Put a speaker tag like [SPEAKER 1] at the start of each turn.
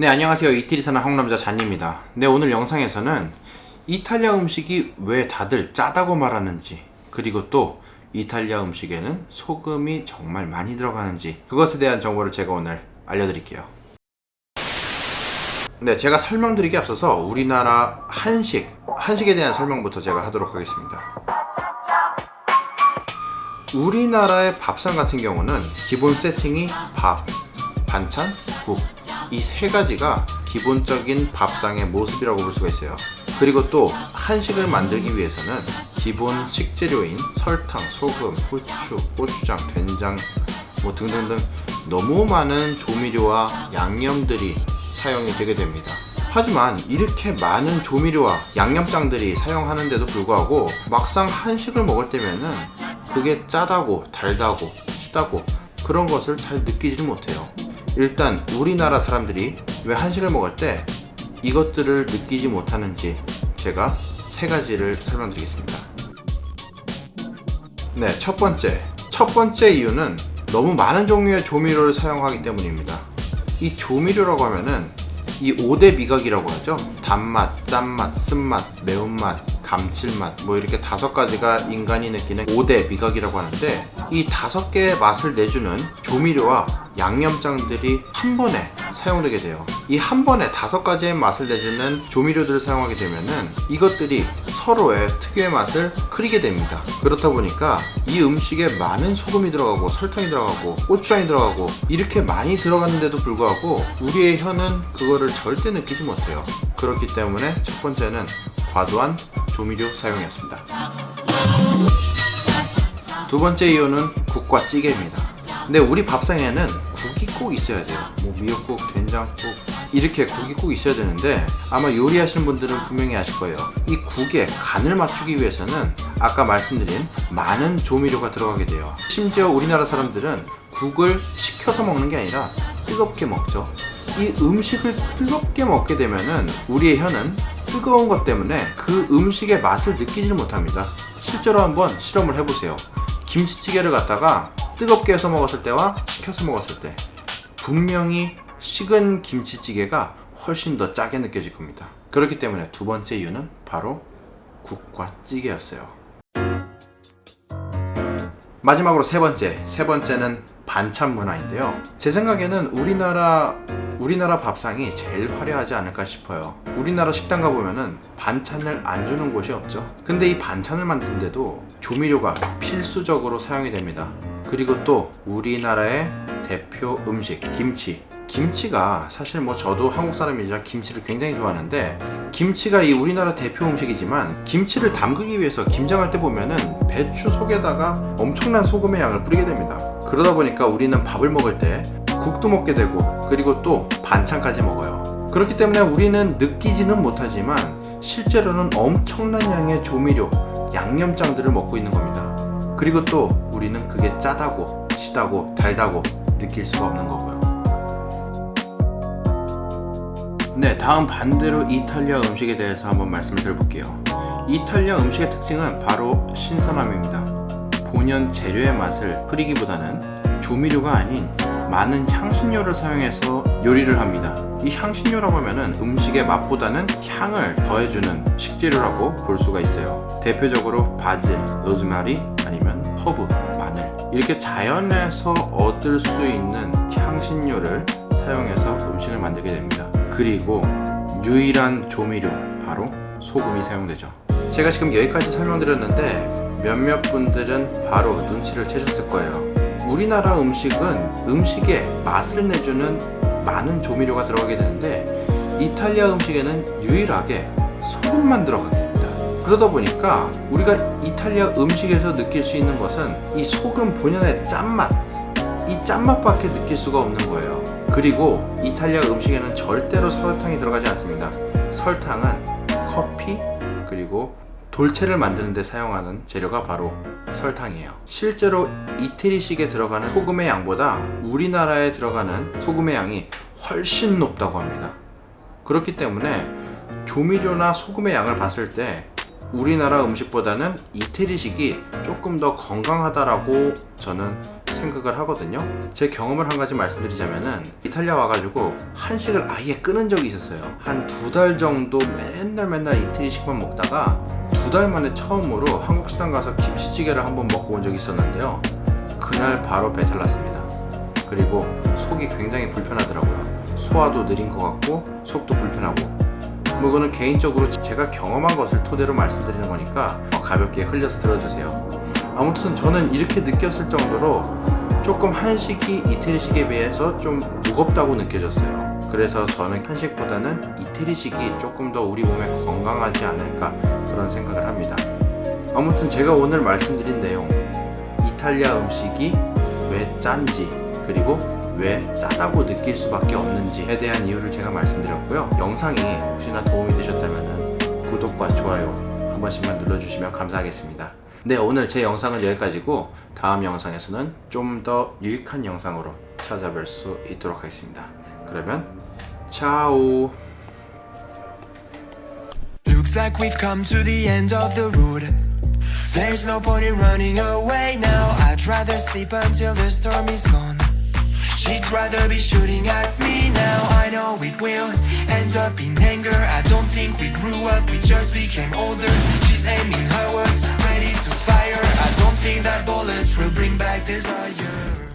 [SPEAKER 1] 네 안녕하세요. 이태리 사는 한국남자 잔입니다. 네 오늘 영상에서는 이탈리아 음식이 왜 다들 짜다고 말하는지 그리고 또 이탈리아 음식에는 소금이 정말 많이 들어가는지 그것에 대한 정보를 제가 오늘 알려드릴게요. 네 제가 설명드리기 앞서서 우리나라 한식 한식에 대한 설명부터 제가 하도록 하겠습니다. 우리나라의 밥상 같은 경우는 기본 세팅이 밥, 반찬, 국 이 세 가지가 기본적인 밥상의 모습이라고 볼 수가 있어요. 그리고 또 한식을 만들기 위해서는 기본 식재료인 설탕, 소금, 후추, 고추장, 된장 뭐 등등등 너무 많은 조미료와 양념들이 사용이 되게 됩니다. 하지만 이렇게 많은 조미료와 양념장들이 사용하는데도 불구하고 막상 한식을 먹을 때면은 그게 짜다고 달다고 시다고 그런 것을 잘 느끼지를 못해요. 일단 우리나라 사람들이 왜 한식을 먹을 때 이것들을 느끼지 못하는지 제가 세 가지를 설명드리겠습니다. 네, 첫 번째. 첫 번째 이유는 너무 많은 종류의 조미료를 사용하기 때문입니다. 이 조미료라고 하면은 이 5대 미각이라고 하죠. 단맛, 짠맛, 쓴맛, 매운맛, 감칠맛 뭐 이렇게 다섯 가지가 인간이 느끼는 5대 미각이라고 하는데 이 다섯 개의 맛을 내주는 조미료와 양념장들이 한 번에 사용되게 돼요. 이 한 번에 다섯 가지의 맛을 내주는 조미료들을 사용하게 되면은 이것들이 서로의 특유의 맛을 흐리게 됩니다. 그렇다 보니까 이 음식에 많은 소금이 들어가고 설탕이 들어가고 고추장이 들어가고 이렇게 많이 들어갔는데도 불구하고 우리의 혀는 그거를 절대 느끼지 못해요. 그렇기 때문에 첫 번째는 과도한 조미료 사용이었습니다. 두 번째 이유는 국과 찌개입니다. 근데 우리 밥상에는 국이 꼭 있어야 돼요. 뭐 미역국, 된장국 이렇게 국이 꼭 있어야 되는데 아마 요리하시는 분들은 분명히 아실 거예요. 이 국에 간을 맞추기 위해서는 아까 말씀드린 많은 조미료가 들어가게 돼요. 심지어 우리나라 사람들은 국을 식혀서 먹는 게 아니라 뜨겁게 먹죠. 이 음식을 뜨겁게 먹게 되면은 우리의 혀는 뜨거운 것 때문에 그 음식의 맛을 느끼지를 못합니다. 실제로 한번 실험을 해보세요. 김치찌개를 갖다가 뜨겁게 해서 먹었을 때와 식혀서 먹었을 때 분명히 식은 김치찌개가 훨씬 더 짜게 느껴질 겁니다. 그렇기 때문에 두 번째 이유는 바로 국과 찌개였어요. 마지막으로 세 번째, 세 번째는 반찬 문화인데요. 제 생각에는 우리나라 우리나라 밥상이 제일 화려하지 않을까 싶어요. 우리나라 식당 가보면은 반찬을 안 주는 곳이 없죠. 근데 이 반찬을 만드는데도 조미료가 필수적으로 사용이 됩니다. 그리고 또 우리나라의 대표 음식 김치. 김치가 사실 뭐 저도 한국 사람이자 김치를 굉장히 좋아하는데 김치가 이 우리나라 대표 음식이지만 김치를 담그기 위해서 김장할 때 보면은 배추 속에다가 엄청난 소금의 양을 뿌리게 됩니다. 그러다 보니까 우리는 밥을 먹을 때 국도 먹게 되고 그리고 또 반찬까지 먹어요. 그렇기 때문에 우리는 느끼지는 못하지만 실제로는 엄청난 양의 조미료, 양념장들을 먹고 있는 겁니다. 그리고 또 우리는 그게 짜다고, 시다고, 달다고 느낄 수가 없는 거고요. 네, 다음 반대로 이탈리아 음식에 대해서 한번 말씀을 드려볼게요. 이탈리아 음식의 특징은 바로 신선함입니다. 본연 재료의 맛을 흐리기보다는 조미료가 아닌 많은 향신료를 사용해서 요리를 합니다. 이 향신료라고 하면은 음식의 맛보다는 향을 더해주는 식재료라고 볼 수가 있어요. 대표적으로 바질, 로즈마리 아니면 허브, 마늘 이렇게 자연에서 얻을 수 있는 향신료를 사용해서 음식을 만들게 됩니다. 그리고 유일한 조미료 바로 소금이 사용되죠. 제가 지금 여기까지 설명드렸는데 몇몇 분들은 바로 눈치를 채셨을 거예요. 우리나라 음식은 음식에 맛을 내주는 많은 조미료가 들어가게 되는데 이탈리아 음식에는 유일하게 소금만 들어가게 됩니다. 그러다 보니까 우리가 이탈리아 음식에서 느낄 수 있는 것은 이 소금 본연의 짠맛, 이 짠맛밖에 느낄 수가 없는 거예요. 그리고 이탈리아 음식에는 절대로 설탕이 들어가지 않습니다. 설탕은 커피 그리고 돌체를 만드는데 사용하는 재료가 바로 설탕이에요. 실제로 이태리식에 들어가는 소금의 양보다 우리나라에 들어가는 소금의 양이 훨씬 높다고 합니다. 그렇기 때문에 조미료나 소금의 양을 봤을 때 우리나라 음식보다는 이태리식이 조금 더 건강하다라고 저는 생각을 하거든요. 제 경험을 한 가지 말씀드리자면은 이탈리아 와가지고 한식을 아예 끊은 적이 있었어요. 한 두 달 정도 맨날 맨날 이태리식만 먹다가 두 달 만에 처음으로 한국 식당 가서 김치찌개를 한번 먹고 온 적이 있었는데요. 그날 바로 배탈 났습니다. 그리고 속이 굉장히 불편하더라고요. 소화도 느린 것 같고 속도 불편하고 뭐 그거는 개인적으로 제가 경험한 것을 토대로 말씀드리는 거니까 어, 가볍게 흘려서 들어주세요. 아무튼 저는 이렇게 느꼈을 정도로 조금 한식이 이태리식에 비해서 좀 무겁다고 느껴졌어요. 그래서 저는 한식보다는 이태리식이 조금 더 우리 몸에 건강하지 않을까 그런 생각을 합니다. 아무튼 제가 오늘 말씀드린 내용 이탈리아 음식이 왜 짠지 그리고 왜 짜다고 느낄 수밖에 없는지에 대한 이유를 제가 말씀드렸고요. 영상이 혹시나 도움이 되셨다면 구독과 좋아요 한 번씩만 눌러주시면 감사하겠습니다. 네, 오늘 제 영상은 여기까지고 다음 영상에서는 좀 더 유익한 영상으로 찾아뵐 수 있도록 하겠습니다. 그러면 차오.
[SPEAKER 2] Looks like we've come to the end of the road. There's no point in running away now. I'd rather sleep until the storm is gone. She'd rather be shooting at me now. I know it will end up in anger. I don't think we grew up, we just became older. She's aiming her think that bullets will bring back desire.